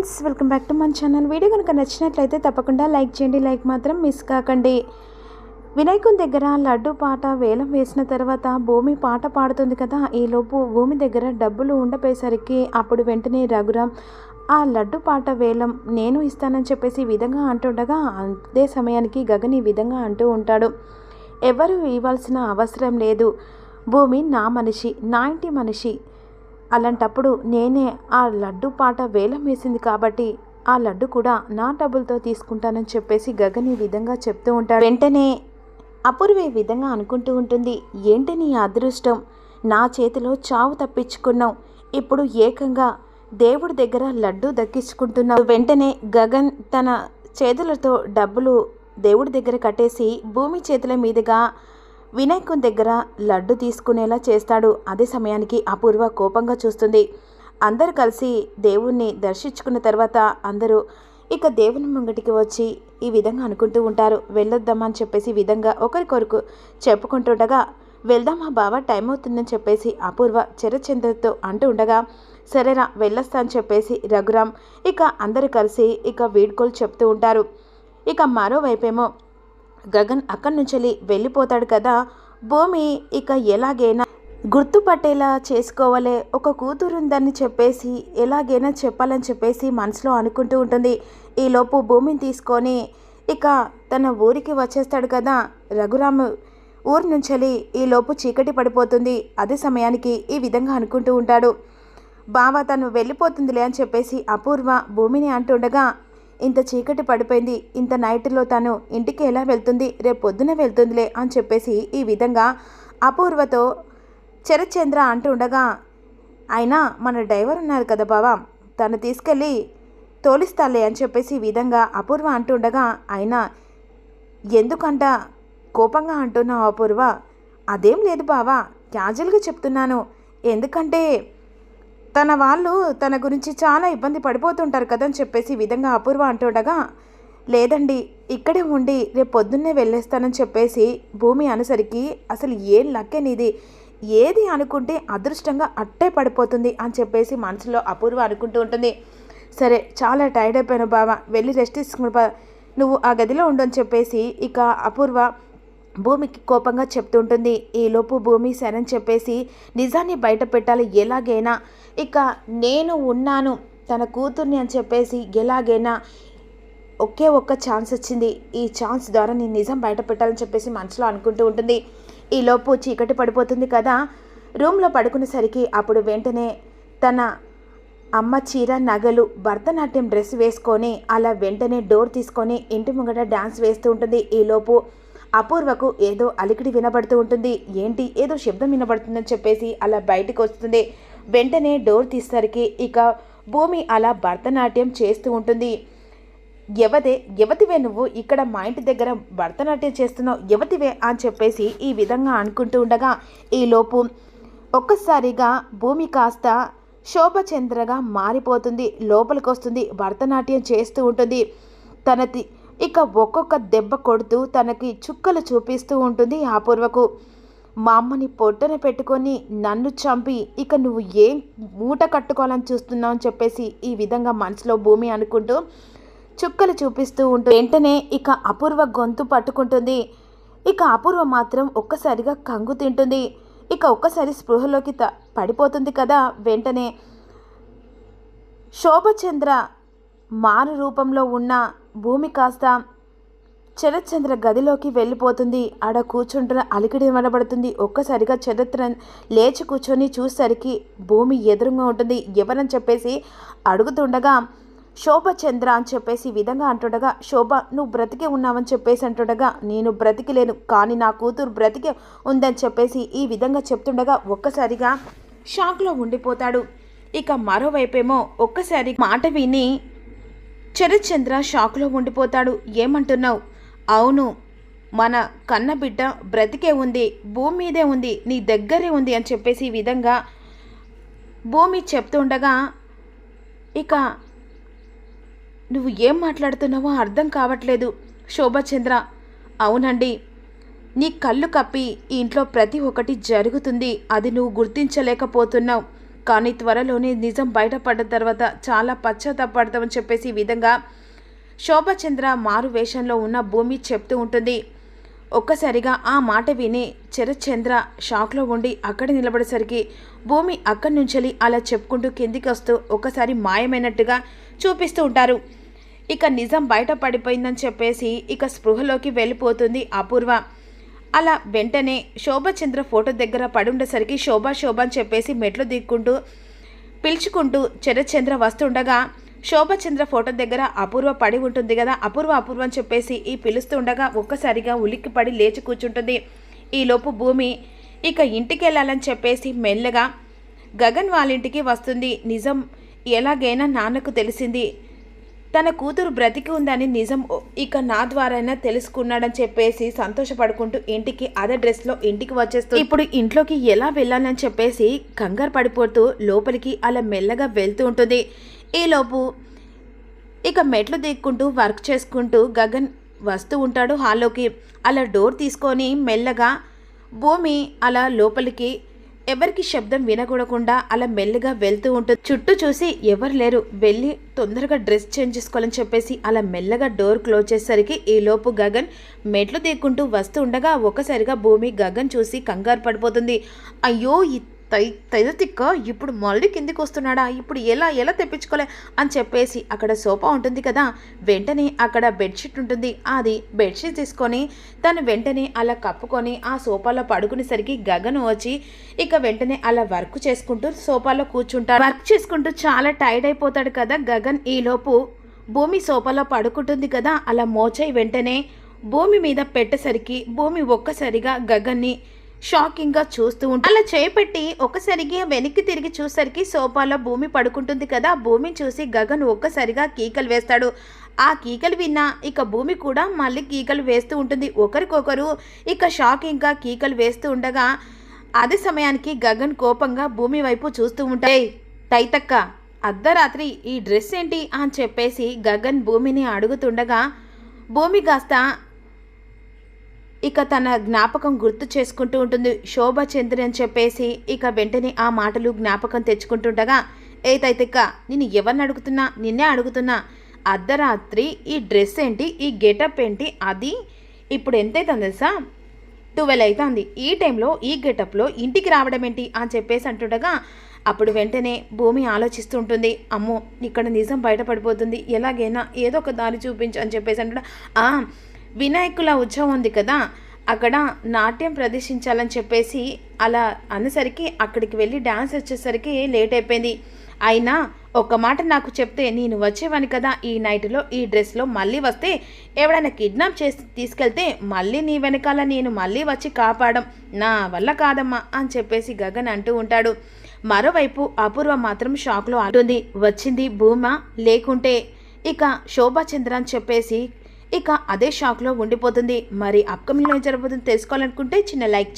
Friends welcome back to మన channel. Video కనుక నచ్చినట్లయితే తప్పకుండా లైక్ చేయండి లైక్ మాత్రం మిస్ కాకండి. వినాయకుని దగ్గర లడ్డు పాట వేలం వేసిన తర్వాత భూమి పాట పాడుతుంది కదా ఈలోపు భూమి దగ్గర డబ్బులు ఉండపోయేసరికి అప్పుడు వెంటనే రఘురామ్ ఆ లడ్డు పాట వేలం నేను ఇస్తానని చెప్పేసి ఈ విధంగా అంటుండగా అదే సమయానికి గగన్ ఈ విధంగా అంటూ ఉంటాడు. ఎవరు ఇవ్వాల్సిన అవసరం లేదు. భూమి నా మనిషి నా ఇంటి మనిషి. అలాంటప్పుడు నేనే ఆ లడ్డు పాట వేలం వేసింది కాబట్టి ఆ లడ్డు కూడా నా డబ్బులతో తీసుకుంటానని చెప్పేసి గగన్ ఈ విధంగా చెప్తూ ఉంటాడు. వెంటనే అపూర్వ ఈ విధంగా అనుకుంటూ ఉంటుంది. ఏంటి నీ అదృష్టం? నా చేతిలో చావు తప్పించుకున్నావు. ఇప్పుడు ఏకంగా దేవుడి దగ్గర లడ్డు దక్కించుకుంటున్నావు. వెంటనే గగన్ తన చేతులతో డబ్బులు దేవుడి దగ్గర కట్టేసి భూమి చేతుల మీదుగా వినాయకుని దగ్గర లడ్డు తీసుకునేలా చేస్తాడు. అదే సమయానికి అపూర్వ కోపంగా చూస్తుంది. అందరూ కలిసి దేవుణ్ణి దర్శించుకున్న తర్వాత అందరూ ఇక దేవుని ముంగటికి వచ్చి ఈ విధంగా అనుకుంటూ ఉంటారు. వెళ్ళొద్దామని చెప్పేసి విధంగా ఒకరికొరకు చెప్పుకుంటుండగా వెళ్దామా బావ టైం అవుతుందని చెప్పేసి అపూర్వ చెరచంద్రతో అంటూ ఉండగా సరేరా వెళ్ళొస్తా అని చెప్పేసి రఘురామ్ ఇక అందరూ కలిసి ఇక వీడ్కోలు చెప్తూ ఉంటారు. ఇక మరోవైపేమో గగన్ అక్కడి నుంచి వెళ్ళిపోతాడు కదా. భూమి ఇక ఎలాగైనా గుర్తుపట్టేలా చేసుకోవాలి. ఒక కూతురు ఉందని చెప్పేసి ఎలాగైనా చెప్పాలని చెప్పేసి మనసులో అనుకుంటూ ఉంటుంది. ఈలోపు భూమిని తీసుకొని ఇక తన ఊరికి వచ్చేస్తాడు కదా. రఘురాము ఊరి నుంచి ఈలోపు చీకటి పడిపోతుంది. అదే సమయానికి ఈ విధంగా అనుకుంటూ ఉంటాడు. బావ తను వెళ్ళిపోతుందిలే అని చెప్పేసి అపూర్వ భూమిని అంటుండగా ఇంత చీకటి పడిపోయింది. ఇంత నైట్లో తను ఇంటికి ఎలా వెళ్తుంది? రేపు పొద్దున వెళ్తుందిలే అని చెప్పేసి ఈ విధంగా అపూర్వతో చరచంద్ర అంటుండగా అయినా మన డ్రైవర్ ఉన్నారు కదా బావా తను తీసుకెళ్ళి తోలిస్తాలే అని చెప్పేసి ఈ విధంగా అపూర్వ అంటుండగా అయినా ఎందుకంట కోపంగా అంటున్నావు అపూర్వ? అదేం లేదు బావా క్యాజువల్గా చెప్తున్నాను. ఎందుకంటే తన వాళ్ళు తన గురించి చాలా ఇబ్బంది పడిపోతుంటారు కదా అని చెప్పేసి విధంగా అపూర్వ అంటుండగా లేదండి ఇక్కడే ఉండి రేపు పొద్దున్నే వెళ్ళేస్తానని చెప్పేసి భూమి అనుసరికి అసలు ఏం లక్కే నీది? ఏది అనుకుంటే అదృష్టంగా అట్టే పడిపోతుంది అని చెప్పేసి మనసులో అపూర్వ అనుకుంటూ ఉంటుంది. సరే చాలా టైర్డ్ అయిపోయాను బావ వెళ్ళి రెస్ట్ తీసుకుని నువ్వు ఆ గదిలో ఉండని చెప్పేసి ఇక అపూర్వ భూమికి కోపంగా చెప్తుంటుంది. ఈలోపు భూమి సరని చెప్పేసి నిజాన్ని బయట పెట్టాలి ఎలాగైనా. ఇక నేను ఉన్నాను తన కూతుర్ని అని చెప్పేసి ఎలాగైనా ఒకే ఒక్క ఛాన్స్ వచ్చింది. ఈ ఛాన్స్ ద్వారా నేను నిజం బయట పెట్టాలని చెప్పేసి మనసులో అనుకుంటూ ఉంటుంది. ఈలోపు చీకటి పడిపోతుంది కదా. రూమ్లో పడుకునేసరికి అప్పుడు వెంటనే తన అమ్మ చీర నగలు భరతనాట్యం డ్రెస్ వేసుకొని అలా వెంటనే డోర్ తీసుకొని ఇంటి ముంగట డ్యాన్స్ వేస్తూ ఉంటుంది. ఈలోపు అపూర్వకు ఏదో అలికిడి వినబడుతూ ఉంటుంది. ఏంటి? ఏదో శబ్దం వినబడుతుందని చెప్పేసి అలా బయటకు వస్తుంది. వెంటనే డోర్ తీసేసరికి ఇక భూమి అలా భరతనాట్యం చేస్తూ ఉంటుంది. ఎవదే? యువతివే నువ్వు? ఇక్కడ మా ఇంటి దగ్గర భరతనాట్యం చేస్తున్నావు. యువతివే అని చెప్పేసి ఈ విధంగా అనుకుంటూ ఉండగా ఈలోపు ఒక్కసారిగా భూమి కాస్త శోభచంద్రగా మారిపోతుంది. లోపలికి వస్తుంది భరతనాట్యం చేస్తూ ఉంటుంది. తన ఇక ఒక్కొక్క దెబ్బ కొడుతూ తనకి చుక్కలు చూపిస్తూ ఉంటుంది అపూర్వకు మా అమ్మని పొట్టన పెట్టుకొని నన్ను చంపి ఇక నువ్వు ఏం మూట కట్టుకోవాలని చూస్తున్నావు అని చెప్పేసి ఈ విధంగా మనసులో భూమి అనుకుంటూ చుక్కలు చూపిస్తూ ఉంటుంది. వెంటనే ఇక అపూర్వ గొంతు పట్టుకుంటుంది. ఇక అపూర్వ మాత్రం ఒక్కసారిగా కంగు తింటుంది. ఇక ఒక్కసారి స్పృహలోకి త పడిపోతుంది కదా. వెంటనే శోభచంద్ర మారు రూపంలో ఉన్న భూమి కాస్త శరత్చంద్ర గదిలోకి వెళ్ళిపోతుంది. ఆడ కూర్చుంటున్న అలికిడి వినబడుతుంది. ఒక్కసారిగా చరిత్ర లేచి కూర్చొని చూసేసరికి భూమి ఎదురుగా ఉంటుంది. ఎవరని చెప్పేసి అడుగుతుండగా శోభచంద్ర అని చెప్పేసి విధంగా అంటుండగా శోభ నువ్వు బ్రతికే ఉన్నావని చెప్పేసి అంటుండగా నేను బ్రతికిలేను కానీ నా కూతురు బ్రతికే ఉందని చెప్పేసి ఈ విధంగా చెప్తుండగా ఒక్కసారిగా షాక్లో ఉండిపోతాడు. ఇక మరోవైపేమో ఒక్కసారి మాట విని చరిచంద్ర షాక్లో ఉండిపోతాడు. ఏమంటున్నావు? అవును. మన కన్న బిడ్డ బ్రతికే ఉంది. భూమి మీదే ఉంది. నీ దగ్గరే ఉంది అని చెప్పేసి ఈ విధంగా భూమి చెప్తుండగా ఇక నువ్వు ఏం మాట్లాడుతున్నావో అర్థం కావట్లేదు శోభచంద్ర. అవునండి. నీ కళ్ళు కప్పి ఈ ఇంట్లో ప్రతి ఒక్కటి జరుగుతుంది. అది నువ్వు గుర్తించలేకపోతున్నావు. కానీ త్వరలోనే నిజం బయటపడ్డ తర్వాత చాలా పశ్చాత్తాపడతామని చెప్పేసి ఈ విధంగా శోభచంద్ర మారు వేషంలో ఉన్న భూమి చెప్తూ ఉంటుంది. ఒక్కసారిగా ఆ మాట విని చరచంద్ర షాక్లో ఉండి అక్కడ నిలబడేసరికి భూమి అక్కడి నుంచి అలా చెప్పుకుంటూ కిందికి వస్తూ ఒక్కసారి మాయమైనట్టుగా చూపిస్తూ ఉంటారు. ఇక నిజం బయట పడిపోయిందని చెప్పేసి ఇక స్పృహలోకి వెళ్ళిపోతుంది అపూర్వ. అలా వెంటనే శోభచంద్ర ఫోటో దగ్గర పడుండేసరికి శోభా శోభ అని చెప్పేసి మెట్లు దిక్కుంటూ పిలుచుకుంటూ చెరచంద్ర వస్తుండగా శోభచంద్ర ఫోటో దగ్గర అపూర్వ పడి ఉంటుంది కదా అపూర్వ అపూర్వ అని చెప్పేసి ఈ పిలుస్తుండగా ఒక్కసారిగా ఉలిక్కి పడి లేచి కూర్చుంటుంది. ఈలోపు భూమి ఇక ఇంటికి వెళ్ళాలని చెప్పేసి మెల్లగా గగన్ వాళ్ళ ఇంటికి వస్తుంది. నిజం ఎలాగైనా నాన్నకు తెలిసింది. తన కూతురు బ్రతికి ఉందని నిజం ఇక నా ద్వారానే తెలుసుకున్నాడని చెప్పేసి సంతోషపడుకుంటూ ఇంటికి అదే డ్రెస్లో ఇంటికి వచ్చేస్తూ ఇప్పుడు ఇంట్లోకి ఎలా వెళ్ళాలని చెప్పేసి కంగారు పడిపోతూ లోపలికి అలా మెల్లగా వెళ్తూ ఉంటుంది. ఈలోపు ఇక మెట్లు దిక్కుంటూ వర్క్ చేసుకుంటూ గగన్ వస్తూ ఉంటాడు హాల్లోకి. అలా డోర్ తీసుకొని మెల్లగా భూమి అలా లోపలికి ఎవరికి శబ్దం వినకూడకుండా అలా మెల్లగా వెళ్తూ ఉంటుంది చుట్టూ చూసి ఎవరు లేరు. వెళ్ళి తొందరగా డ్రెస్ చేంజ్ చేసుకోవాలని చెప్పేసి అలా మెల్లగా డోర్ క్లోజ్ చేసేసరికి ఈ లోపు గగన్ మెట్లు దిక్కుంటూ వస్తూ ఉండగా ఒకసారిగా భూమి గగన్ చూసి కంగారు పడిపోతుంది. అయ్యో తై తైద తిక్క ఇప్పుడు మళ్ళీ కిందికి వస్తున్నాడా? ఇప్పుడు ఎలా ఎలా తెప్పించుకోలే? అని చెప్పేసి అక్కడ సోఫా ఉంటుంది కదా వెంటనే అక్కడ బెడ్షీట్ ఉంటుంది. అది బెడ్షీట్ తీసుకొని తను వెంటనే అలా కప్పుకొని ఆ సోఫాలో పడుకునేసరికి గగన్ వచ్చి ఇక వెంటనే అలా వర్క్ చేసుకుంటూ సోఫాలో కూర్చుంటాడు వర్క్ చేసుకుంటూ చాలా టైర్డ్ అయిపోతాడు కదా గగన్. ఈలోపు భూమి సోఫాలో పడుకుంటుంది కదా అలా మోచై వెంటనే భూమి మీద పెట్టేసరికి భూమి ఒక్కసారిగా గగన్ని షాకింగ్గా చూస్తూ ఉంటుంది అలా చేపట్టి ఒకసారి వెనక్కి తిరిగి చూసరికి సోఫాలో భూమి పడుకుంటుంది కదా భూమిని చూసి గగన్ ఒక్కసారిగా కీకలు వేస్తాడు. ఆ కీకలు విన్నా ఇక భూమి కూడా మళ్ళీ కీకలు వేస్తూ ఉంటుంది. ఒకరికొకరు ఇక షాకింగ్గా కీకలు వేస్తూ ఉండగా అదే సమయానికి గగన్ కోపంగా భూమి వైపు చూస్తూ ఉంటాయి టైతక్క అర్ధరాత్రి ఈ డ్రెస్ ఏంటి? అని చెప్పేసి గగన్ భూమిని అడుగుతుండగా భూమి కాస్త ఇక తన జ్ఞాపకం గుర్తు చేసుకుంటూ ఉంటుంది. శోభ చంద్రి అని చెప్పేసి ఇక వెంటనే ఆ మాటలు జ్ఞాపకం తెచ్చుకుంటుండగా ఏ తైతిక్క నేను ఎవరిని అడుగుతున్నా? నిన్నే అడుగుతున్నా. అర్ధరాత్రి ఈ డ్రెస్ ఏంటి? ఈ గెటప్ ఏంటి? అది ఇప్పుడు ఎంతైతుంది తెలుసా? ట్వెల్వ్ అవుతుంది ఈ టైంలో ఈ గెటప్లో ఇంటికి రావడం ఏంటి? అని చెప్పేసి అంటుండగా అప్పుడు వెంటనే భూమి ఆలోచిస్తూ ఉంటుంది. అమ్మో ఇక్కడ నిజం బయటపడిపోతుంది. ఎలాగైనా ఏదో ఒక దారి చూపించు అని చెప్పేసి అంటుండ "ఆ, వినాయకుల ఉత్సవం ఉంది కదా అక్కడ నాట్యం ప్రదర్శించాలని చెప్పేసి అలా అనేసరికి అక్కడికి వెళ్ళి డ్యాన్స్ వచ్చేసరికి లేట్ అయిపోయింది. అయినా ఒక మాట నాకు చెప్తే నేను వచ్చేవాని కదా ఈ నైట్లో ఈ డ్రెస్లో మళ్ళీ వస్తే ఎవడైనా కిడ్నాప్ చేసి తీసుకెళ్తే మళ్ళీ నీ వెనకాల నేను మళ్ళీ వచ్చి కాపాడం. నా వల్ల కాదమ్మా అని చెప్పేసి గగన్ అంటూ ఉంటాడు. మరోవైపు అపూర్వ మాత్రం షాక్లో అంటుంది వచ్చింది భూమ లేకుంటే ఇక శోభాచంద్ర అని చెప్పేసి ఇక అదే షాక్లో ఉండిపోతుంది. మరి అప్కమింగ్లో ఏం జరగబోతుందో తెలుసుకోవాలనుకుంటే చిన్న లైక్